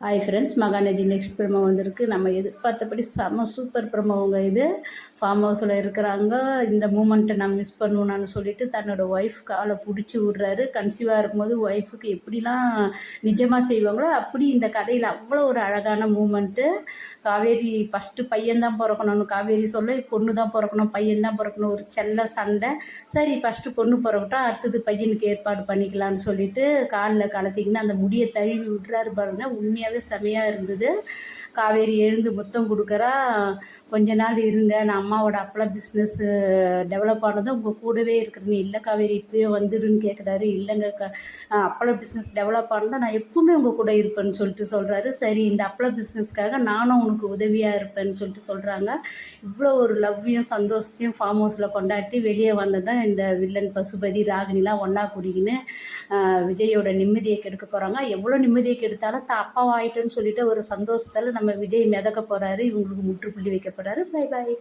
Hi friends Mahanadhi next promo வந்திருக்கு. நம்ம எதிர்பார்த்தபடி செம சூப்பர் ப்ரமோங்க இது. ஃபார்ம் ஹவுஸில் இருக்கிறாங்க. இந்த மூமெண்ட்டை நான் மிஸ் பண்ணுவேனான்னு சொல்லிட்டு தன்னோட ஒய்ஃப் காலை பிடிச்சி விட்றாரு. கன்சீவாக இருக்கும்போது ஒய்ஃபுக்கு எப்படிலாம் நிஜமாக செய்வாங்களோ அப்படி இந்த கதையில் அவ்வளோ ஒரு அழகான மூமெண்ட்டு காவேரி ஃபஸ்ட்டு பையன்தான் பிறக்கணும்னு காவேரி சொல்ல பொண்ணு தான் பிறக்கணும் பையன் தான் பிறக்கணும் ஒரு செல்ல சண்டை. சரி ஃபஸ்ட்டு பொண்ணு பிறக்கட்டும் அடுத்தது பையனுக்கு ஏற்பாடு பண்ணிக்கலான்னு சொல்லிட்டு காலில் கலத்திங்கன்னா அந்த முடியை தழுவி விட்றாரு பாருங்கள் உண்மையாக உண்மையாகவே செமையாக இருந்தது. காவேரி எழுந்து முத்தம் கொடுக்குறா கொஞ்ச நாள் இருங்க நான் அம்மாவோட அப்பளம் பிஸ்னஸ்ஸு டெவலப் ஆனதும் உங்கள் கூடவே இருக்கிறேன். இல்லை காவேரி இப்போயே வந்துடுன்னு கேட்குறாரு இல்லைங்க க அப்பளம் பிஸ்னஸ் டெவலப் ஆனதும் நான் எப்பவுமே உங்கள் கூட இருப்பேன்னு சொல்லிட்டு சொல்கிறாரு சரி இந்த அப்பளம் பிஸ்னஸ்க்காக நானும் உனக்கு உதவியாக இருப்பேன்னு சொல்லிட்டு சொல்கிறாங்க இவ்வளோ ஒரு லவ்வையும் சந்தோஷத்தையும் ஃபார்ம் ஹவுஸில் கொண்டாட்டி வெளியே வந்ததான் இந்த வில்லன் பசுபதி ராகினிலாம் ஒன்றா குடிக்கின்னு விஜயோட நிம்மதியை கெடுக்க போகிறாங்க எவ்வளோ நிம்மதியை கெடுத்தாலும் தான் அப்பாவை ஆயிட்டேன்னு சொல்லிட்டு ஒரு சந்தோஷத்தில் நம்ம விஜய் மிதக்க போகிறாரு இவங்களுக்கு முற்றுப்புள்ளி வைக்க போகிறாரு பை பாய்